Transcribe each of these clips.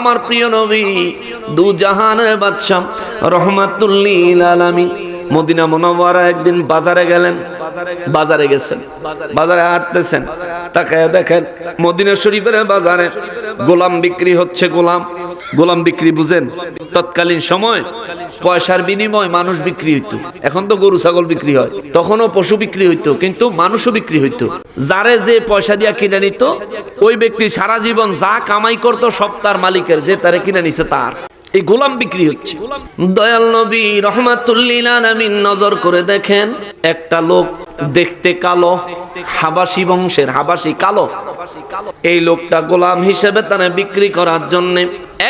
আমার প্রিয় নবী, দু জাহানের বাদশা রহমাতুল্লিল আলামিন। মদিনা মুনাওয়ারা একদিন বাজারে গেলেন, বাজারে গেছেন, বাজারে হাঁটতেছেন, তাকায় দেখেন মদিনা শরীফের বাজারে গোলাম বিক্রি হচ্ছে গোলাম। গোলাম বিক্রি বুঝেন? তৎকালীন সময় পয়সার বিনিময় মানুষ বিক্রি হইতো। এখন তো গরু, ছাগল বিক্রি হয়। তখনও পশু বিক্রি হইতো, কিন্তু মানুষও বিক্রি হইতো। যারে যে পয়সা দিয়া কিনে নিত, ওই ব্যক্তি সারা জীবন যা কামাই করতো, সব তার মালিকের, যে তারে কিনে নিছে তার। এই গোলাম বিক্রি হচ্ছে। দয়াল নবী রহমাতুল্লিল আলামিন নজর করে দেখেন, একটা লোক দেখতে কালো, হাবাসি বংশের, হাবাসি কালো। এই লোকটা গোলাম হিসেবে তারা বিক্রি করার জন্য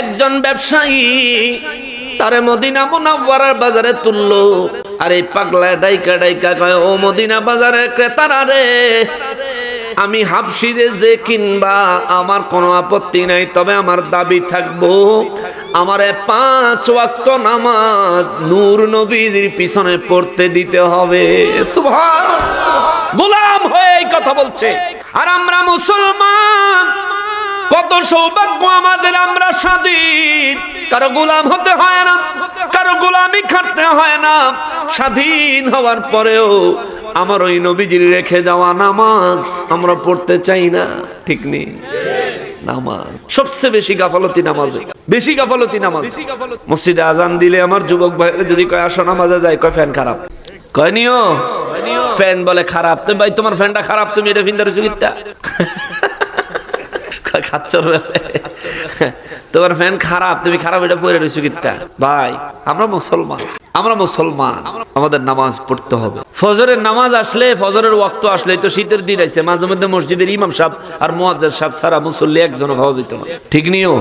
একজন ব্যবসায়ী তারে মদিনা মুনাওয়ারার বাজারে তুললো। আর এই পাগলা ডাইকা ডাইকা কয়, ও মদিনা বাজারের ক্রেতারা রে, আমি হাবসিরে যে কিনবা, আমার কোনো আপত্তি নাই, তবে আমার দাবি থাকব। আমার পাঁচ ওয়াক্ত নামাজ নূর নবীর পিছনে পড়তে দিতে হবে। সুবহানাল্লাহ। গোলাম হয়ে এই কথা বলছে। আর আমরা মুসলমান, কত সৌভাগ্য আমাদের, আমরা স্বাধীন। কারও গোলাম হতে হয় না, কারও গোলামি খাটতে হয় না। স্বাধীন হওয়ার পরেও আমার ওই নবীজির রেখে যাওয়া নামাজ আমরা পড়তে চাই না, ঠিক নেই? নামাজ, সবচেয়ে বেশি গাফলতি নামাজে, বেশি গাফলতি নামাজ। মসজিদে আজান দিলে আমার যুবক ভাইরা যদি কয়, আসো নামাজে যায় কয়, ফ্যান খারাপ। কয়, নিও। ফ্যান বলে খারাপ। তুমি ভাই, তোমার ফ্যানটা খারাপ, তুমি এটা ফিন্দার সুগিতা কয় তোমার ফ্যান খারাপ, তুমি খারাপ, এটা পরে রয়েছো কিতা? ভাই, আমরা মুসলমান আমরা মুসলমান, আমাদের নামাজ পড়তে হবে। ফজরের নামাজ আসলে, ফজরের ওয়াক্ত আসলে তো শীতের দিন আছে মাঝে মধ্যে মসজিদের ইমাম সাহেব আর মুয়াজ্জিন সাহেব সারা মুসল্লি একজন ভাবা যেত না। ঠিক নিও?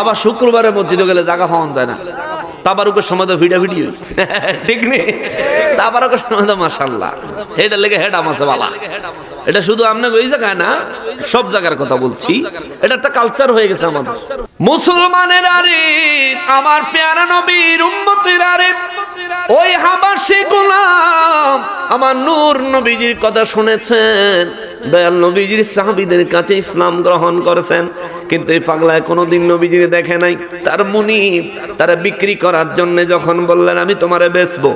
আবার শুক্রবারে মসজিদে গেলে জায়গা পাওয়া যায় না। তাবারুকের সময় তো ভিডিও। ঠিক নেই তাবারুকের সময় তো মাসাল্লাহ এটা লেগে বালা। এটা শুধু ওই জায়গায় না, সব জায়গার কথা বলছি। এটা একটা কালচার হয়ে গেছে আমাদের। মুসলমানের আরে, আমার নবীর উম্মতের আরে, ওই হাবাসি গোলাম আমার নূর নবীজির কথা শুনেছেন। দয়াল নবীজির সাহাবিদের কাছে ইসলাম গ্রহণ করেছেন। কিন্তু এই পাগলায় কোনোদিন নবীজির দেখে নাই। তার মুনিব, তারা বিক্রি করার জন্য যখন বললেন, আমি তোমারে বেচবো।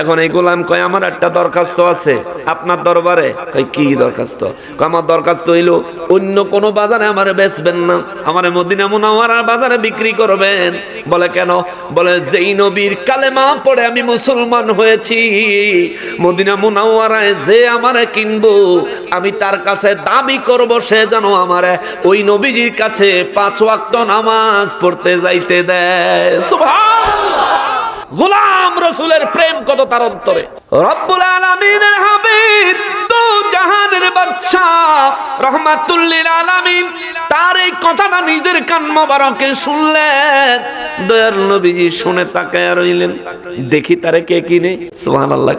এখন এই গোলাম কয়, আমার একটা দরখাস্ত আছে আপনার দরবারে। কয়, কি দরখাস্ত? কয়, আমার দরখাস্ত হইল, অন্য কোন বাজারে আমারে বেচবেন না। আমারে মদিনা মুনাওয়ারার বাজারে বিক্রি করবেন। বলে কেন? বলে, যেই নবীর কালেমা পড়ে আমি মুসলমান হয়েছি। মদিনা মুনাওয়ারায় যে আমারে কিনবো, আমি তার কাছে দাবি করব, সে যেন আমারে ওই নবীজির কাছে পাঁচ ওয়াক্ত নামাজ পড়তে যাইতে দেয়। রসুলের প্রেম কত তার অন্তরে। রব্বুল আলামিনের হাবিব তো জাহানের বাদশা রহমাতুল্লিল তার এই কথাটা নিজের কান মোবারকে শুনলেন। দয়ার নবীজি শুনে তাকায় রইলেন। দেখি তারে কে কিনে সুবহানাল্লাহ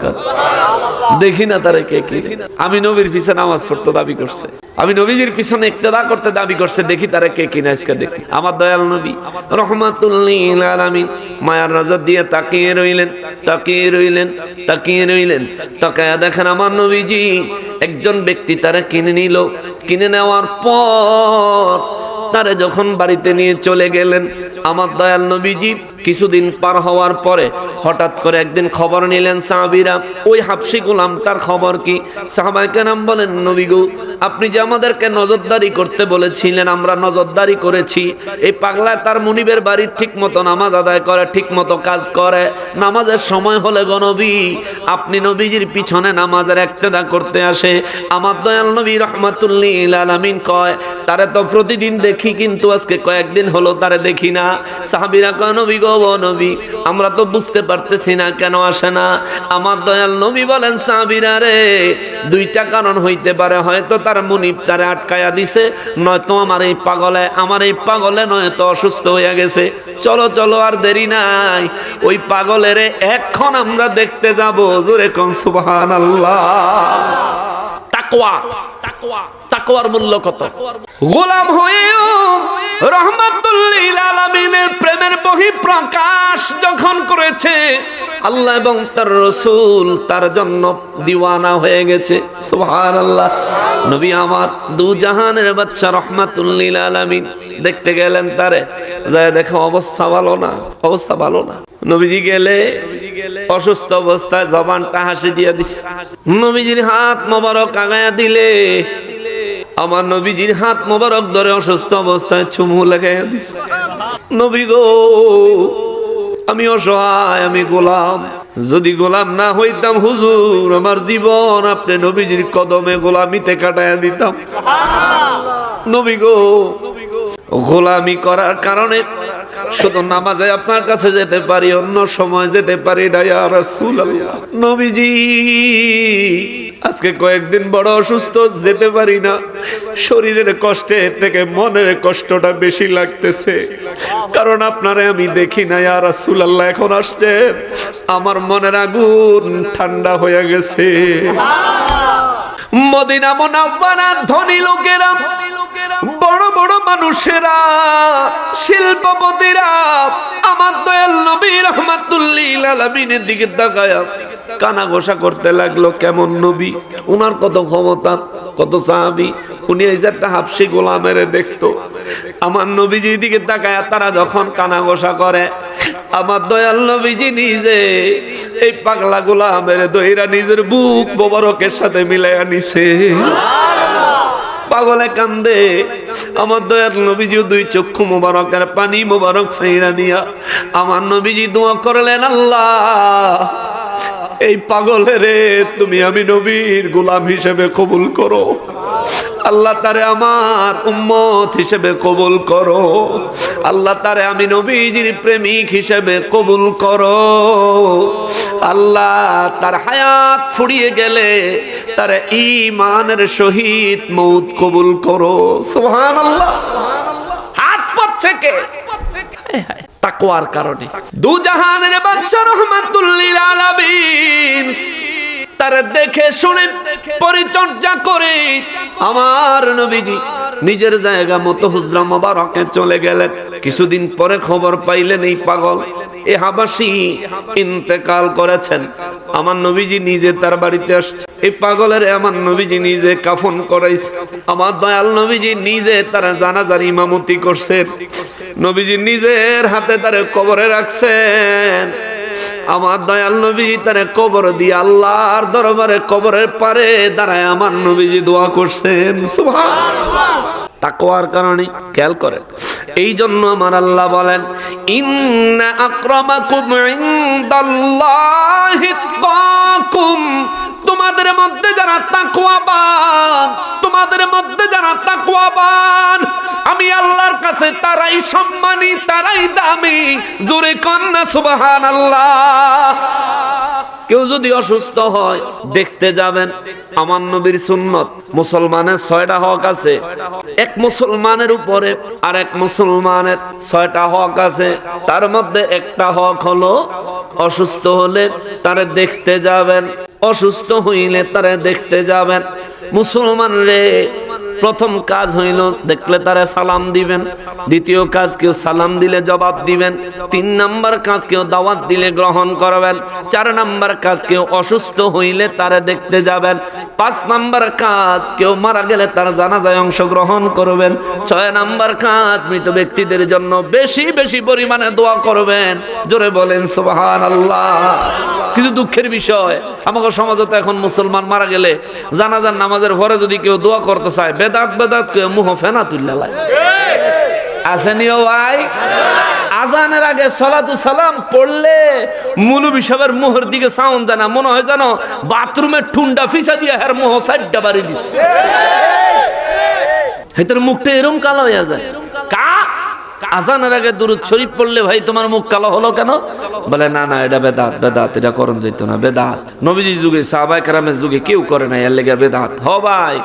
দেখি না তারে কে কিনে আমি নবীর পিছনে নামাজ পড়তে দাবি করছে। আমি নবীজির পিছনে ইক্তেদা করতে দাবি করছে, দেখি তারে কে কিনে আজকে দেখি। আমার দয়াল নবী রহমাতুল্লিল আলামিন মায়ার নজর দিয়ে তাকিয়ে রইলেন তাকিয়ে রইলেন তাকিয়ে রইলেন। তাকায়া দেখেন আমার নবীজি একজন ব্যক্তি তারা কিনে নিল। কিনে নেওয়ার পর তারে যখন বাড়িতে নিয়ে চলে গেলেন, আমার দয়াল নবীজি কিছুদিন পার হওয়ার পরে হঠাৎ করে একদিন খবর নিলেন সাহাবিরা, ওই হাফসি গোলামটার খবর কি? সাহাবাইকে নাম বলেন নবীগু আপনি যে আমাদেরকে নজরদারি করতে বলেছিলেন, আমরা নজরদারি করেছি। এই পাগলা তার মুনিবের বাড়ির ঠিক মতো নামাজ আদায় করে, ঠিক মতো কাজ করে। নামাজের সময় হলে গনবী আপনি নবীজির পিছনে নামাজের একতেদা করতে আসে। আমার দয়াল নবী রহমাতুল্লিল আলামিন কয়, তারে তো প্রতিদিন দেখি, কিন্তু আজকে কয়েকদিন হলো তারে দেখি না। সাহাবিরা কয়, নবী গো নবী, আমরা তো বুঝতে পারতেছি না কেন আসে না। আমার দয়াল নবী বলেন, সাহাবিরা রে, দুইটা কারণ হইতে পারে। হয়তো তার মুনিব তারে দিছে, নয়তো আমার এই পাগলে, আমার এই পাগলে নয়তো অসুস্থ হয়ে গেছে। চলো চলো, আর দেরি নাই। ওই পাগলের এখন আমরা দেখতে যাব, জোরে কোন সুবহানাল্লাহ। তাকওয়া তাকওয়া, তাকওয়ার মূল্য কত? গোলাম হয়েও প্রকাশ যখন করেছে, আল্লাহ এবং তার রসুল তার জন্য দিওয়ানা হয়ে গেছে। সুবহানাল্লাহ। নবী আমার দু জাহানের বাচ্চা রহমাতুল্লিল আলামিন দেখতে গেলেন তারে, যায় দেখো অবস্থা ভালো না, অবস্থা ভালো না। নবীজি গেলে, অসুস্থ অবস্থায় জবানটা হাসি দিয়ে দিস নবীজির হাত মোবারক আগায়া দিলে আমার নবীজির হাত মোবারক ধরে অসুস্থ অবস্থায় চুমু লাগাইয়া দিস নবী গো, আমি অসহায়, আমি গোলাম। যদি গোলাম না হইতাম হুজুর, আমার জীবন আপনি নবীজির কদমে গোলামিতে কাটাইয়া দিতাম। নবী গো, গোলামি করার কারণে শুধু নামাজে আপনার কাছে যেতে পারি, অন্য সময় যেতে পারি না, ইয়া রাসূলুল্লাহ। নবীজি আজকে কয়েকদিন বড় অসুস্থ, যেতে পারি না। শরীরের কষ্টে থেকে মনের কষ্টটা বেশি লাগতেছে। কারণ আপনারে আমি দেখি না, ইয়া রাসূলুল্লাহ, এখন আসছে। আমার মনের আগুন ঠান্ডা হয়ে গেছে। মদিনা মোনাব্বারা ধনী লোকেরা বড় বড় মানুষেরা, শিল্পপতিরা, আমার দয়াল নবী রহমাতুল্লিল আলমিনের দিকে তাকায়া কানা ঘোষা করতে লাগল, কেমন নবী? উনার কত ক্ষমতা, কত সাহাবি? উনি এই যে একটা হাফসি গোলামের দেখতো। আমার নবীজির দিকে তাকায়া তারা যখন কানা ঘোষা করে, আমার দয়াল নবীজি নিজে এই পাগলা গোলামের দইরা নিজের বুক মোবারকের সাথে মিলাইয়া নিছে। পাগলে কান্দে। আমার দয়ার নবীজি দুই চক্ষু মোবারক আর পানি মোবারক ছাইড়া দিয়া আমার নবীজি দোয়া করলেন, আল্লাহ, এই পাগলের তুমি আমি নবীর গোলাম হিসেবে কবুল করো। আল্লাহ তারে আমার উম্মত হিসেবে কবুল করো। আল্লাহ তারে আমি নবীজির প্রেমিক হিসেবে কবুল করো। আল্লাহ তার হায়াত ফুরিয়ে গেলে তার ইমানের শহীদ মৌত কবুল করো। সোহান আল্লাহ হাত পাচ্ছে কে? তাকওয়ার কারণে। দু জাহানের বাচ্চা রহমাতুল্লিল আলামিন তার দেখে শুনে পরিচর্যা করে আমার নবীজি নিজের জায়গা মতো হুজরা মোবারকে চলে গেলেন। কিছুদিন পরে খবর পাইলেন এই পাগল। এ হাবাসি ইন্তেকাল করেছেন। আমার নবীজি নিজে তার বাড়িতে আসছে। এই পাগলের আমার নবীজি নিজে কাফন করাইছে। আমার দয়াল নবীজি নিজে তারা জানাজার ইমামতি করছেন। নবীজি নিজের হাতে তারে কবরে রাখছেন। আমার দয়াল নবী তারে কবর দিয়ে আল্লাহর দরবারে কবরের পারে দাঁড়ায় আমার নবীজি দোয়া করছেন। তাকওয়ার কারণে খেয়াল করেন। এই জন্য আমার আল্লাহ বলেন, ইন্না আক্রমাকুম ইনদাল্লাহি তাকুম তোমাদের মধ্যে যারা তাকওয়াবান, তোমাদের মধ্যে যারা তাকওয়াবান, আমি আল্লাহর কাছে তারাই সম্মানী, তারাই দামি। জোরে কন্যা সুবহানাল্লাহ। কেউ যদি অসুস্থ হয়, দেখতে যাবেন, আমার নবীর সুন্নত। মুসলমানের ছয়টা হক আছে। এক মুসলমানের উপরে আর এক মুসলমানের ছয়টা হক আছে। তার মধ্যে একটা হক হলো, অসুস্থ হলে তারে দেখতে যাবেন। অসুস্থ হইলে তারে দেখতে যাবেন। মুসলমান রে, প্রথম কাজ হইল দেখলে তারা সালাম দিবেন। দ্বিতীয় কাজ কেউ সালাম দিলে জবাব দিবেন। তিন নাম্বার কাজ কেউ দাওয়াত দিলে গ্রহণ করবেন। চার নাম্বার কাজ কেউ অসুস্থ হইলে তারা দেখতে যাবেন। পাঁচ নাম্বার কাজ কেউ মারা গেলে তার জানাজায় অংশগ্রহণ করবেন। ছয় নাম্বার কাজ মৃত ব্যক্তিদের জন্য বেশি বেশি পরিমাণে দোয়া করবেন। জোরে বলেন সুবহান আল্লাহ কিন্তু দুঃখের বিষয় আমাকে সমাজে তো এখন মুসলমান মারা গেলে জানাজার নামাজের পরে যদি কেউ দোয়া করতে চায় বেদাত বেদাত কেউ মুহ ফেনা তুললে লাই। আসেনিও ভাই? আজানের আগে সলাতু সালাম পড়লে মুলুবি সাহেবের মোহর দিকে সাউন্ড জানা মনে হয় জানো বাথরুমের ঠুন্ডা ফিসা দিয়ে হের মোহ সাইডটা বাড়ি দিচ্ছে হেতার মুখটা এরম কালো হয়ে যায়। আজানের আগে দুরুদ শরীফ পড়লে ভাই তোমার মুখ কালো হলো কেন? বলে, না না, এটা বেদাত বেদাত, এটা করণ যেত না, বেদাত। নবীজি যুগে সাহাবাই কারামের যুগে কেউ করে না এর লেগে বেদাত। হ ভাই,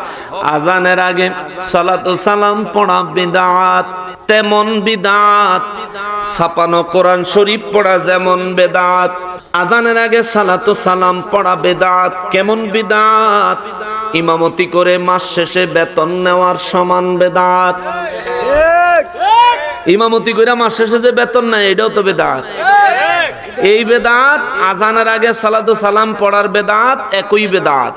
আজানের আগে সালাতু সালাম পড়া বেদাত, তেমন বিদাত। ছাপানো কোরআন শরীফ পড়া যেমন বেদাত। আজানের আগে সালাতু সালাম পড়া বেদাত, কেমন বিদাত? ইমামতি করে মাস শেষে বেতন নেওয়ার সমান বেদাত। ইমামতি করে মাস শেষে যে বেতন নাই, এটাও তো বেদাত। এই বেদাত, আজানের আগে সালাদু সালাম পড়ার বেদাত, একই বেদাত।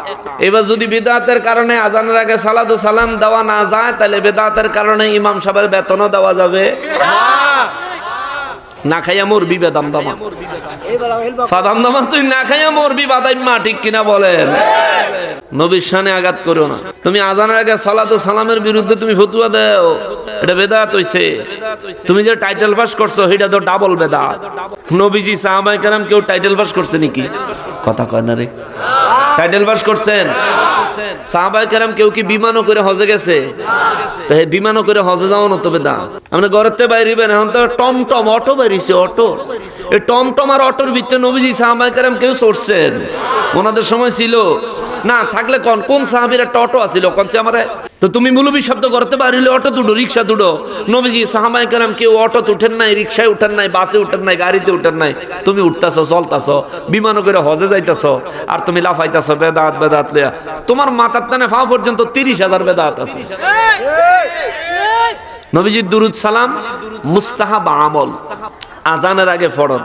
এবার যদি বেদাতের কারণে আজানের আগে সালাদু সালাম দেওয়া না যায়, তাহলে বেদাতের কারণে ইমাম সাহেবের বেতনও দেওয়া যাবে। না খাইয়া মরবি বেদাম দামা ফাদাম দামা তুই না খাইয়া মরবি বাদাই মা ঠিক কিনা বলেন? নবীর সানে আঘাত করো না। তুমি আজানের আগে সালাতু সালামের বিরুদ্ধে তুমি ফতুয়া দেও। এটা বেদাত হইছে। তুমি যে টাইটেল পাস করছ সেটা তো ডাবল বেদাত। নবীজি সাহাবাই কারাম কেউ টাইটেল পাস করছে নাকি? কথা কয় না রে? টাইটেল পাস করছেন? সাহাবাই কেরাম কেউ কি বিমানও করে হজে গেছে? তো হে বিমানও করে হজে যাওয়া না তবে দাম। আমরা ঘরেতে বাইরিবেন, এখন তো টমটম, অটো বাইরিছে, অটো। এই টমটম আর অটোর ভিতরে নবীজি সাহাবাই কেরাম কেউ চড়ছেন। ওনাদের সময় ছিল না থাকলে কোন কোন সাহাবির একটা অটো আছিল? কনছে আমারে? তো তুমি মুলবি শব্দ করতে পারিলে অটো দুটো রিক্সা দুটো। নবীজি সাহাবাই কালাম কেউ অটো উঠেন নাই রিক্সায় উঠেন নাই বাসে উঠেন নাই গাড়িতে উঠেন নাই। তুমি উঠতাছো চলতাছো বিমান করে হজে যাইতাছো আর তুমি লাফাইতাছো বেদাত বেদাত লিয়া তোমার মাথার টানে ফা পর্যন্ত তিরিশ হাজার বেদাত আছে। নবীজির দুরুদ সালাম মুস্তাহাব আমল। আজানের আগে ফরন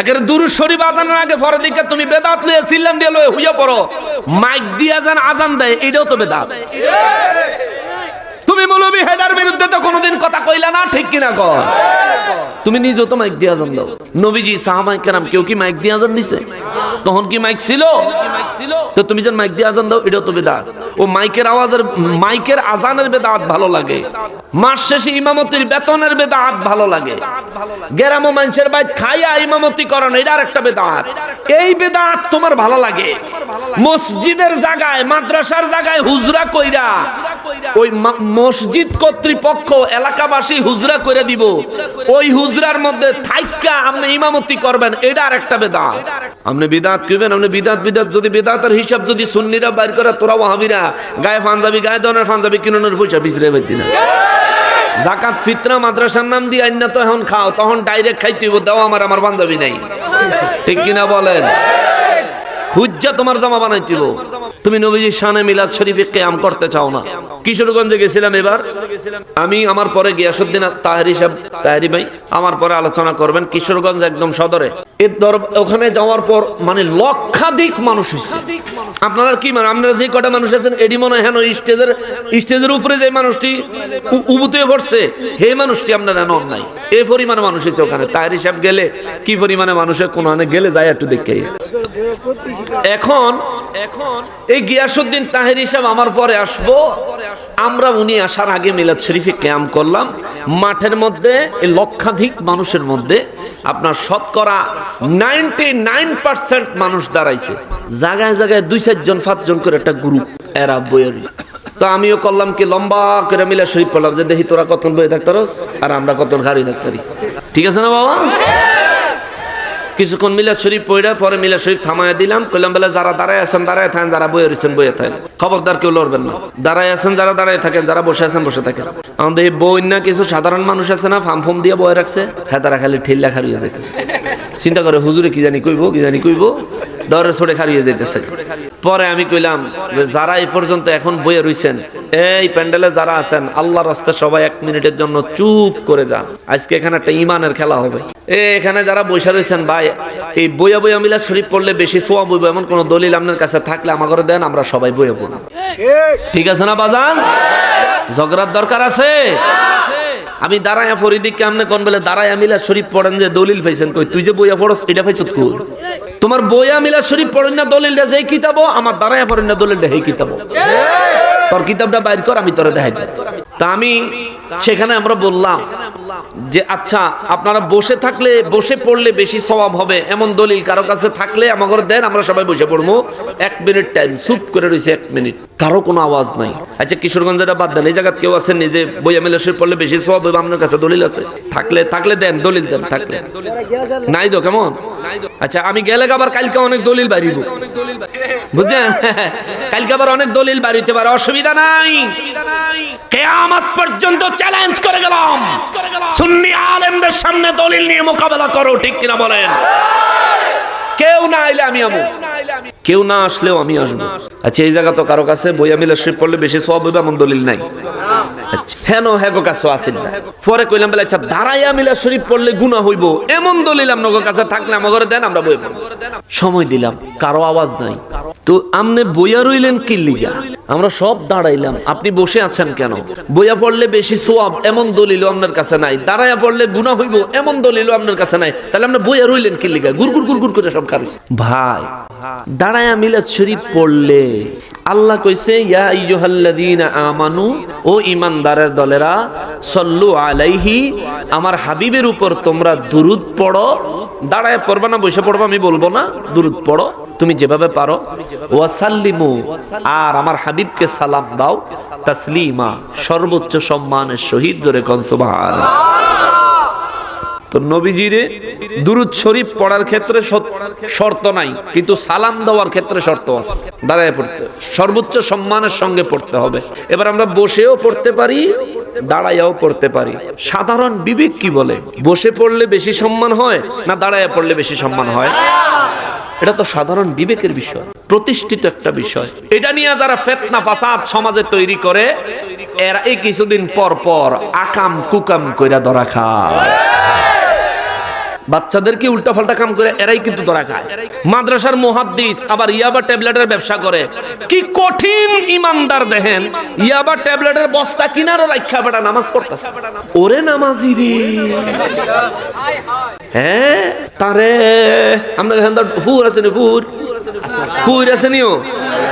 একেবারে দূর শরীফ আজানের আগে ফরন দিকে তুমি বেদাত লয়ে সিল্লাম দিয়ে লয়ে হুইয়া পড়ো। মাইক দিয়ে আজান আজান দেয়, এটাও তো বেদাত। তুমি মৌলবী হেদার বিরুদ্ধে তো কোনোদিন কথা কইলা না, ঠিক কিনা কর তুমি নিজেও তো মাইক দিয়ে আজান দাও। নবীজি সাহাবাই কেরাম, কেউ কি মাইক দিয়ে আজান দিছে? তখন কি মাইক ছিল? তো তুমি যখন মাইক দিয়ে আজান দাও, এটাও তো বেদাত। ও মাইকের আওয়াজের, মাইকের আজানের বেদাত ভালো লাগে। মাস শেষে ইমামতির বেতনের বেদাত ভালো লাগে। গেরাম মানুষের বাইত খাইয়া ইমামতি করেন এটার একটা বেদাত। এই বেদাত তোমার ভালো লাগে। মসজিদের জায়গায়, মাদ্রাসার জায়গায় হুজরা কইরা, ওই মসজিদ কর্তৃপক্ষ এলাকাবাসী হুজরা করে দিব। ওই হুজরার মধ্যে থাইকা আপনি ইমামতি করবেন এটা আর একটা বেদাত। আপনি বিদাত করবেন আপনি বিদাত বিদাত যদি বেদাতের হিসাব যদি সুন্নিরা বাইর করে তোরা ওয়াহাবিরা গায়ে পাঞ্জাবি গায়ে ধরনের পাঞ্জাবি কিনোনের পয়সা পিছরে বেদি না জাকাত ফিতরা মাদ্রাসার নাম দিয়ে আইনা তো এখন খাও তখন ডাইরেক্ট খাইতে হইব, দাও আমার আমার বান্ধবী নাই। ঠিক কিনা বলেন? খুজ্জা তোমার জামা বানাইতিব তুমি নবীজির শানে মিলাদ শরীফে কেয়াম করতে চাও না। কিশোরগঞ্জে গেছিলাম এবার। আমি আমার পরে গিয়াসুদ্দিন তাহারি সাহেব, তাহারি ভাই, আমার পরে আলোচনা করবেন। কিশোরগঞ্জ একদম সদরে। এর দর ওখানে যাওয়ার পর মানে লক্ষাধিক মানুষ হয়েছে। আপনারা কি মানে আপনারা যে কটা মানুষ আছেন এডি মনে হেন স্টেজের স্টেজের উপরে যে মানুষটি উবুতে পড়ছে হে মানুষটি আপনারা নন নাই। এই পরিমাণে মানুষ হয়েছে ওখানে। তাহারি সাহেব গেলে কি পরিমাণে মানুষের কোনো গেলে যায় একটু দেখে। এখন এখন এই গিয়াসুদ্দিন তাহের হিসাব আমার পরে আসব। আমরা উনি আসার আগে মিলাদ শরীফে ক্যাম্প করলাম। মাঠের মধ্যে লক্ষাধিক মানুষের মধ্যে আপনার শতকরা নাইনটি নাইন পার্সেন্ট মানুষ দাঁড়াইছে। জায়গায় জায়গায় দুই চারজন পাঁচজন করে একটা গ্রুপ এরা বইয়ের। তো আমিও করলাম কি, লম্বা করে মিলে শরীফ পড়লাম যে, দেখি তোরা কত বই থাকতারস? আর আমরা কত ঘাড়ি থাকতারি? ঠিক আছে না বাবা? কিছুক্ষণ মিলা শরীফ পড়া পরে মিলা শরীফ থামায় দিলাম, কইলাম, বেলা যারা দাঁড়ায় আছেন, দাঁড়ায় থাকেন, যারা বয়ে রয়েছেন বইয়ে থাকেন। খবরদার কেউ লড়বেন না। দাঁড়ায় আছেন, যারা দাঁড়ায় থাকেন, যারা বসে আছেন, বসে থাকেন। আমাদের এই বই না কিছু সাধারণ মানুষ আছে না, ফাম ফুম দিয়ে বয়ে রাখছে। হ্যাঁ তারা খালি ঠেল্লা খারিয়ে যাইতেছে। চিন্তা করে, হুজুরে কি জানি কইব, কি জানি কইব? ডরে সরে খারিয়ে যাইতেছে। পরে আমি কইলাম যে, যারা এই পর্যন্ত এখন বইয়ে রইছেন, এই প্যান্ডেলে যারা আছেন আল্লাহ রাস্তা সবাই এক মিনিটের জন্য চুপ করে যান। আজকে এখানে একটা ইমানের খেলা হবে। এখানে যারা বসে রয়েছেন ভাই, এই বইয়া বইয়া মিলা শরীফ পড়লে বেশি সোয়া বইব এমন কোন দলিল আপনার কাছে থাকলে ঘরে দেন, আমরা সবাই বইয়ে পড়ব। ঠিক আছে না বাজান? ঝগড়ার দরকার আছে? আমি দাঁড়ায়া ফরিদি কেমনে কোন বলে দাঁড়ায়া মিলা শরীফ পড়েন যে দলিল পাইছেন কই? তুই যে বইয়া পড়স, এটা পাইছত কই? তোমার বইয়া মিলা শরীফ পড়েন না দলিলটা যে কিতাবো আমার দ্বারাই পড়েন না দলিলটা সেই কিতাবো তোর কিতাবটা বাইর কর, আমি তোরে দেখাই তা আমি সেখানে আমরা বললাম যে আচ্ছা আপনারা বসে থাকলে, বসে পড়লে বেশি স্বভাব হবে। এমন দলিল কারও কাছে থাকলে আমাকে দেন, আমরা সবাই বসে পড়ব। এক মিনিট টাইম চুপ করে রয়েছে এক মিনিট। কারও কোনো আওয়াজ নাই। আচ্ছা কিশোরগঞ্জের বাদ দেন, এই জায়গাত কেউ আছেন নিজে বইয়া মিলে শুয়ে পড়লে বেশি স্বভাব হবে আপনার কাছে দলিল আছে? থাকলে থাকলে দেন, দলিল দেন, থাকলে। নাই তো, কেমন? আচ্ছা আমি গেলে আবার কালকে অনেক দলিল বাড়িব। বুঝছেন? কালকে আবার অনেক দলিল বাড়িতে পারে। অসুবিধা নাই। কেয়ামত পর্যন্ত চ্যালেঞ্জ করে গেলাম। সুন্নি আলেমদের সামনে দলিল নিয়ে মোকাবেলা করো, ঠিক কিনা বলেন? কেউ না আইলে আমি আমু। কেউ না আসলেও আমি আসব। আচ্ছা এই জায়গা তো কারও কাছে, বইয়া মিলে শরীফ পড়লে বেশি সব এমন দলিল নাই। আচ্ছা হেন কাছে আসিল না। পরে কইলাম আচ্ছা দাঁড়াইয়া শরীফ পড়লে গুনাহ হইব, এমন দলিল কাছে থাকলে দেন, আমরা বই পড়ব। সময় দিলাম, কারও আওয়াজ নাই। তো আমনে বইয়া রইলেন আমরা সব দাঁড়াইলাম, আপনি বসে আছেন কেন? বইয়া পড়লে বেশি সোয়াব এমন দলিল আপনার কাছে নাই। দাঁড়াইয়া পড়লে গুনাহ হইব, এমন দলিল আপনার কাছে নাই। তাহলে আমরা বইয়া রইলেন কি লিগা? গুর গুর গুর গুর করে সব খারুস ভাই দাঁড়াইয়া মিলাদ শরীফ পড়লে আল্লাহ কইছে, ইয়া আইয়ুহাল্লাযীনা আমানু, ও ঈমানদারের দলেরা, সল্লু আলাইহি, আমার হাবিবের উপর তোমরা দুরুদ পড়ো। দাঁড়ায় পড়বা না, বসে পড়বা, আমি বলব না, দুরুদ পড়ো। তুমি যেভাবে পারো। ওয়াসাল্লিমু, আর আমার হাবিবকে সালাম দাও। তাসলিমা, সর্বোচ্চ সম্মানের সহিত ধরে কন, সুবহানাল্লাহ। তো নবীজিরে দুরুদ শরীফ পড়ার ক্ষেত্রে শর্ত নাই, কিন্তু সালাম দেওয়ার ক্ষেত্রে শর্ত আছে। দাঁড়ায় পড়তে। সর্বোচ্চ সম্মানের সঙ্গে পড়তে হবে। এবার আমরা বসেও পড়তে পারি দাঁড়াইয়াও পড়তে পারি। সাধারণ বিবেক কি বলে? বসে পড়লে বেশি সম্মান হয় না দাঁড়ায় পড়লে বেশি সম্মান হয়? এটা তো সাধারণ বিবেকের বিষয়, প্রতিষ্ঠিত একটা বিষয়। এটা নিয়ে যারা ফেতনা, ফাসাদ সমাজে তৈরি করে, এরা এই কিছুদিন পর পর আকাম কুকাম কইরা ধরা খায়। বাচ্চাদেরকে উল্টা পাল্টা কাম করে, এরাই কিন্তু ধরা খায়। মাদ্রাসার মুহাদ্দিস আবার ইয়াবা ট্যাবলেটের ব্যবসা করে। কি কঠিন ইমানদার দেখেন। ইয়াবা ট্যাবলেটের বস্তা কিনারও রাখা বেটা, নামাজ পড়তাছে। ওরে নামাজি রে। হ্যাঁ তারে। আমরা এখান ফুর আছে নি, ফুর? ফুর আছে নিও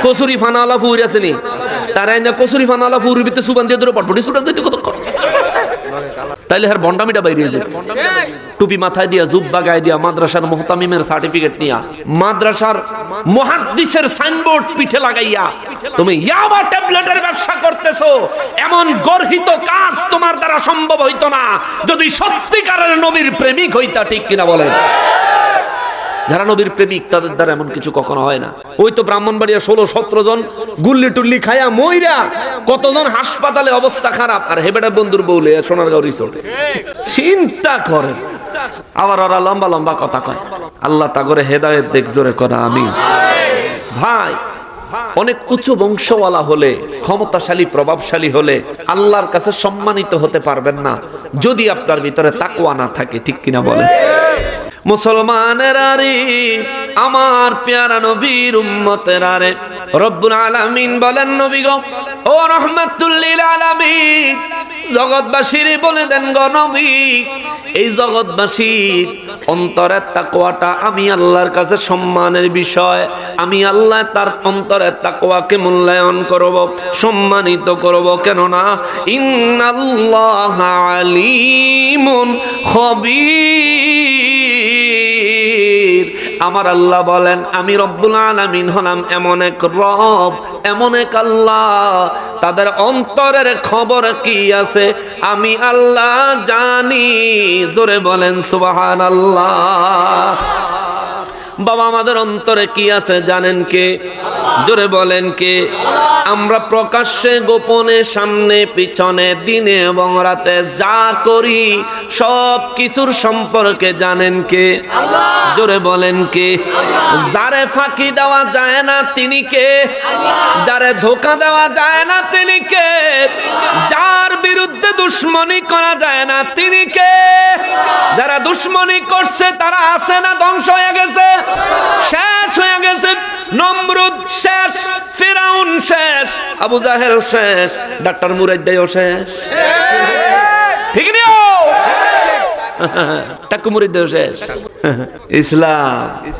কসুরি ফানাওয়ালা ফুর আছে নি। তারা কসুরি ফানাওয়ালা ফুর ভিতরে সুবান দিয়ে ধরে পটপটি সুটান দিতে কত তাইলে হার বন্ডামিটা বাইরে যায়। টুপি মাথায় দিয়া, জুব্বা গায়ে দিয়া, মাদ্রাসার মোহতামিমের সার্টিফিকেট নিয়া, মাদ্রাসার মহাদ্দিসের সাইনবোর্ড পিঠে লাগাইয়া, তুমি ইয়াবা ট্যাবলেটের ব্যবসা করতেছো, এমন গর্হিত কাজ তোমার দ্বারা সম্ভব হইতো না, যদি সত্যিকারের নবীর প্রেমিক হইতা, ঠিক কিনা বলেন? যারা নবীর প্রেমিক, তাদের দ্বারা এমন কিছু কখনো হয় না। ওই তো ব্রাহ্মণবাড়িয়া ষোলো, সতেরো জন গুল্লি টুল্লি খায়া মইরা কতজন হাসপাতালে অবস্থা খারাপ। আর হেবেটা বন্ধুর বউলে সোনারগাঁও রিসোর্টে চিন্তা করেন। আবার ওরা লম্বা লম্বা কথা কয়। আল্লাহ তা করে হেদায়েত দেখ, জোরে করা আমি ভাই, অনেক উঁচু বংশওয়ালা হলে, ক্ষমতাশালী, প্রভাবশালী হলে আল্লাহর কাছে সম্মানিত হতে পারবেন না। যদি আপনার ভিতরে তাকওয়া না থাকে, ঠিক কিনা বলে মুসলমানের আরে আমার পেয়ারা নবীর উম্মতের আরে রব্বুল আলামিন বলেন, নবী গো, ও রহমাতুল্লিল আলামিন, জগৎবাসীর বলে দেন গো নবী, এই জগৎবাসীর অন্তরের তাকওয়াটা আমি আল্লাহর কাছে সম্মানের বিষয়। আমি আল্লাহ তার অন্তরের তাকওয়াকে মূল্যায়ন করব, সম্মানিত করব। কেননা, ইন্নাল্লাহ আলিমুন খবীর। আমার আল্লাহ বলেন, আমি রব্বুল আলামিন হলাম এমন এক রব, এমন এক আল্লাহ। তাদের অন্তরের খবর কি আছে? আমি আল্লাহ জানি। জোরে বলেন সুবাহান আল্লাহ বাবা আমাদের অন্তরে কি আছে জানেন কে? জোরে বলেন কে? আমরা প্রকাশ্যে, গোপনে, সামনে, পিছনে, দিনে এবং রাতে যা করি সব কিছুর সম্পর্কে জানেন কে? জোরে বলেন কে? যারে ফাঁকি দেওয়া যায় না তিনি কে? যারে ধোকা দেওয়া যায় না তিনি কে? যার বিরুদ্ধে দুশ্মনী করা যায় না তিনি কে? যারা দুশ্মনী করছে তারা আছে না ধ্বংস হয়ে গেছে। শেষ হয়ে গেছে। নমরুদ শেষ ফিরাউন শেষ আবু জাহেল শেষ ডাক্তার মুরাইদাইও শেষ। ঠিক নিও টাকু মুরিদাইও শেষ। ইসলাম।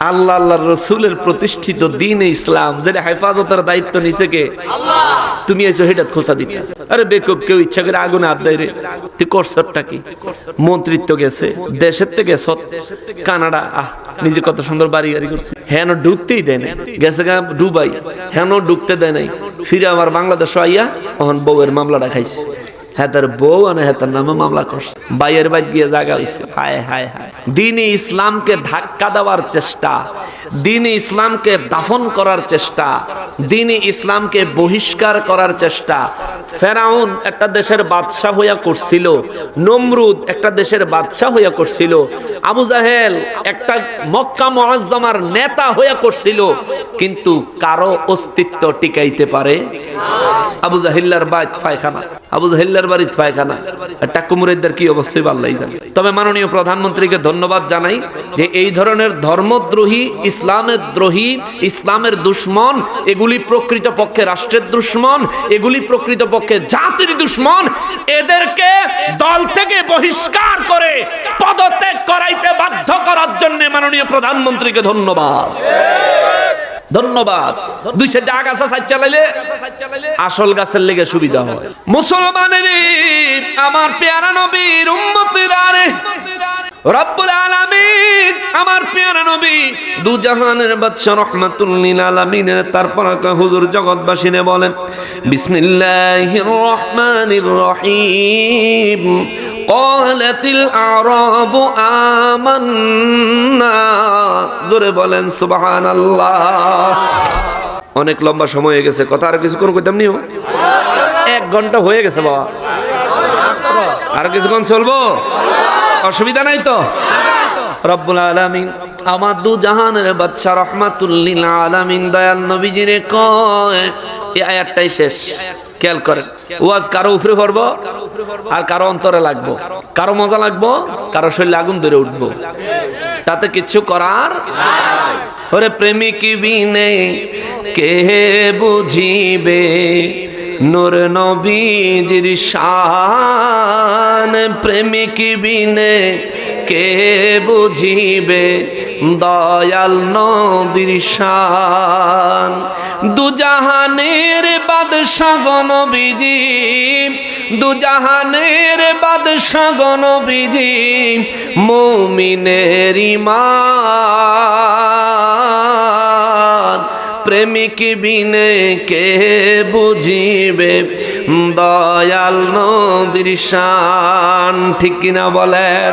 আল্লাহ আল্লাহ রসুলের প্রতিষ্ঠিত দিন ইসলাম, যেটা হেফাজতের দায়িত্ব নিছে কে? তুমি এসো হেটাত খোসা দিতে। আরে বেকুব, কেউ ইচ্ছা করে আগুনে হাত দেয় রে। তুই করছটা কি? মন্ত্রিত্ব গেছে, দেশের থেকে গেছ কানাডা, আহ, নিজে কত সুন্দর বাড়ি গাড়ি করছে। হেন ঢুকতেই দেয় না গেছে গা ডুবাই হেন ঢুকতে দেয় নাই। ফিরে আমার বাংলাদেশ আইয়া তখন বউয়ের মামলাটা খাইছে। হ্যাঁ তার বউ আর হ্যাঁ তার নামে মামলা করছে। বাইয়ের বাইর গিয়ে জাগা হয়েছে হায় হায় হায়। দিনে ইসলামকে ধাক্কা দেওয়ার চেষ্টা, দিনে ইসলামকে দাফন করার চেষ্টা, দিনে ইসলামকে বহিষ্কার করার চেষ্টা। ফেরাউন একটা দেশের বাদশাহ হইয়া করছিল, নমরুদ একটা দেশের বাদশাহ হইয়া করছিল, আবু জাহেল একটা মক্কা মুআজ্জামার নেতা হইয়া করছিল, কিন্তু কারও অস্তিত্ব টিকাইতে পারে? আবু জাহিল্লার বাড়িত পায়খানা, আবু জাহিল্লার বাড়িত আর টাক্কু কি অবস্থায় পাল্লাই জানে। তবে মাননীয় প্রধানমন্ত্রীকে ধন্যবাদ জানাই যে এই ধরনের ধর্মদ্রোহী, ইসলামের দ্রোহী, ইসলামের দুশ্মন, এগুলি প্রকৃত পক্ষে রাষ্ট্রের দুশ্মন, এগুলি প্রকৃত পক্ষে জাতির দুশ্মন, এদেরকে দল থেকে বহিষ্কার করে পদত্যাগ করাইতে বাধ্য করার জন্য মাননীয় প্রধানমন্ত্রীকে ধন্যবাদ। ধন্যবাদ। দুই সাইডে আগাছা সাইড চালাইলে আসল গাছের লেগে সুবিধা হয়। মুসলমানের আমার পেয়ারা নবীর উম্মতিরা রে রব্বুল আলামিন আমার পেয়ারা নবী দু জাহানের বাদশা রহমাতুল লিল আলামিনের তারপর হুজুর জগৎবাসীনে বলেন বিসমিল্লাহির রহমানির রহিম قالت الأعراب آمنا জোরে বলেন সুবহান অনেক লম্বা সময় হয়ে গেছে কথা আর কিছুক্ষণ কইতাম নিও এক ঘন্টা হয়ে গেছে বাবা আর কিছুক্ষণ চলবো অসুবিধা নাই তো? রব্বুল আলামিন, আমার দু জাহানের বাচ্চা রহমাতুল্লিল আলামিন দয়াল নবীজিরে কয়, এই আয়াতটাই শেষ। খেয়াল করেন, ওয়াজ কারও উপরে পড়ব আর কারও অন্তরে লাগবো? কারও মজা লাগবো, কারও শরীরে আগুন ধরে উঠবো? তাতে কিছু করার ওরে প্রেমিক বিনে কে বুঝিবে? নূর নবীজির শান, প্রেমিক বিনে কে বুঝিবে? দয়াল নবীর শান। দুজাহানের বাদশাহ নবীজি দুজাহানের বাদশাহ নবীজি, মুমিনের ইমান প্রেমিক বিনে কে বুঝিবে? দয়াল নবীর শান ঠিক কিনা বলেন?